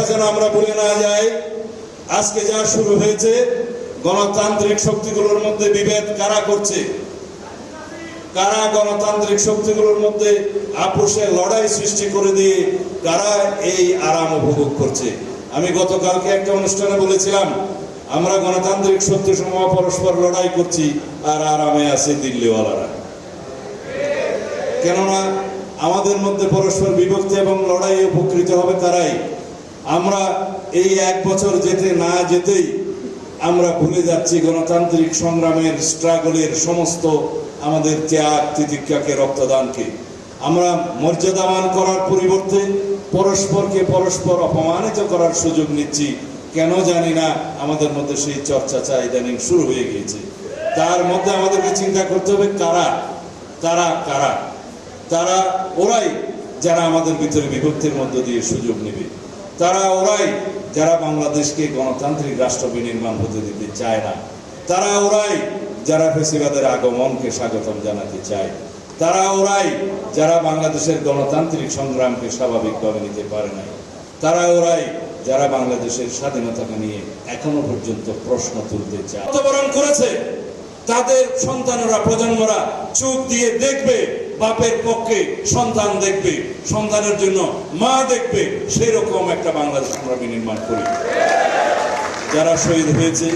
কথা যেন আমরা বলে না যাই, আজকে যা শুরু হয়েছে, গণতান্ত্রিক শক্তিগুলোর মধ্যে বিভেদ কারা করছে? কারা গণতান্ত্রিক শক্তিগুলোর মধ্যে আপোষে লড়াই সৃষ্টি করে দিয়ে কারা এই আরাম উপভোগ করছে? আমি গতকালকে একটা অনুষ্ঠানে বলেছিলাম, আমরা গণতান্ত্রিক শক্তি সমূহ পরস্পর লড়াই করছি আর আরামে আছে দিল্লিওয়ালারা। কেননা আমাদের মধ্যে পরস্পর বিভক্তি এবং লড়াই উপকৃত হবে তারাই আমরা এই এক বছর যেতে না যেতেই আমরা ভুলে যাচ্ছি গণতান্ত্রিক সংগ্রামের স্ট্রাগলের সমস্ত আমাদের ত্যাগ তিতিক্ষাকে, রক্তদানকে। আমরা মর্যাদামান করার পরিবর্তে পরস্পরকে পরস্পর অপমানিত করার সুযোগ নিচ্ছি। কেন জানি না, আমাদের মধ্যে সেই চর্চা চাই ইদানিং শুরু হয়ে গিয়েছে। তার মধ্যে আমাদেরকে চিন্তা করতে হবে, কারা? তারা কারা? তারা ওরাই যারা আমাদের ভিতরে বিভক্তির মধ্য দিয়ে সুযোগ নেবে। তারা ওরাই, যারা বাংলাদেশকে গণতান্ত্রিক রাষ্ট্র বিনির্মাণ হতে দিতে চায় না, তারা ওরাই যারা ফেসিবাদের আগমনকে স্বাগতম জানাতে চায়, তারা ওরাই যারা বাংলাদেশের গণতান্ত্রিক সংগ্রামকে স্বাভাবিকভাবে নিতে পারে নাই, তারা ওরাই যারা বাংলাদেশের স্বাধীনতাকে নিয়ে এখনও পর্যন্ত প্রশ্ন তুলতে চায়। করেছে তাদের সন্তানরা, প্রজন্মরা চোখ দিয়ে দেখবে বাপের পক্ষে সন্তান দেখবে, সন্তানের জন্য মা দেখবে সেই রকম একটা বাংলাদেশ আমরা বিনির্মাণ করি। যারা শহীদ হয়েছে,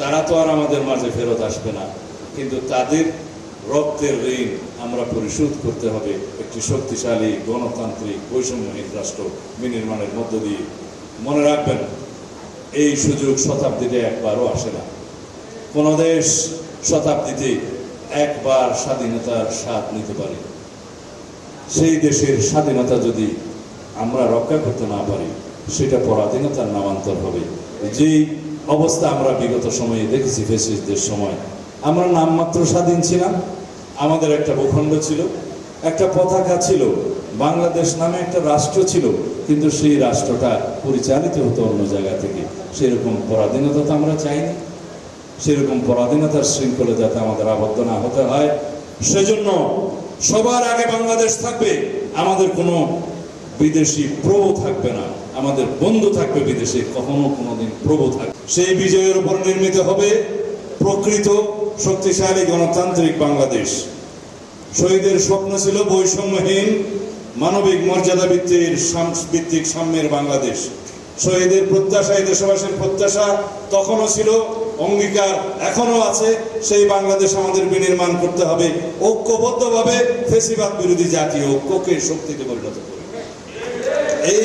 তারা তো আর আমাদের মাঝে ফেরত আসবে না। কিন্তু তাদের রক্তের ঋণ আমরা পরিশোধ করতে হবে একটি শক্তিশালী গণতান্ত্রিক বৈষম্যহীন রাষ্ট্র বিনির্মাণের মধ্য দিয়ে। মনে রাখবেন, এই সুযোগ শতাব্দীতে একবারও আসে না। কোনো দেশ শতাব্দীতে একবার স্বাধীনতার স্বাদ নিতে পারি। সেই দেশের স্বাধীনতা যদি আমরা রক্ষা করতে না পারি, সেটা পরাধীনতার নামান্তর হবে। যেই অবস্থা আমরা বিগত সময়ে দেখেছি ফেসিসদের সময়, আমরা নামমাত্র স্বাধীন ছিলাম। আমাদের একটা ভূখণ্ড ছিল, একটা পতাকা ছিল, বাংলাদেশ নামে একটা রাষ্ট্র ছিল, কিন্তু সেই রাষ্ট্রটা পরিচালিত হতো অন্য জায়গা থেকে। সেরকম পরাধীনতা তো আমরা চাইনি। সেরকম পরাধীনতার শৃঙ্খলে যাতে আমাদের আবদ্ধ না হতে হয়। সেজন্য সবার আগে বাংলাদেশ থাকবে, আমাদের কোনো বিদেশি প্রভু থাকবে না। আমাদের বন্ধু থাকবে বিদেশে, কখনো কোনোদিন প্রভু থাকবে। সেই বিজয়ের উপর নির্মিত হবে প্রকৃত শক্তিশালী গণতান্ত্রিক বাংলাদেশ। শহীদের স্বপ্ন ছিল বৈষম্যহীন, মানবিক মর্যাদা ভিত্তির ভিত্তিক সাম্যের বাংলাদেশ। শহীদের প্রত্যাশা, এই দেশবাসীর প্রত্যাশা তখনও ছিল অঙ্গীকার এখনও আছে, সেই বাংলাদেশ আমাদের বিনির্মাণ করতে হবে। ঐক্যবদ্ধভাবে ফেসিবাদ বিরোধী জাতীয় ঐক্যকে শক্তিকে পরিণত করবে এই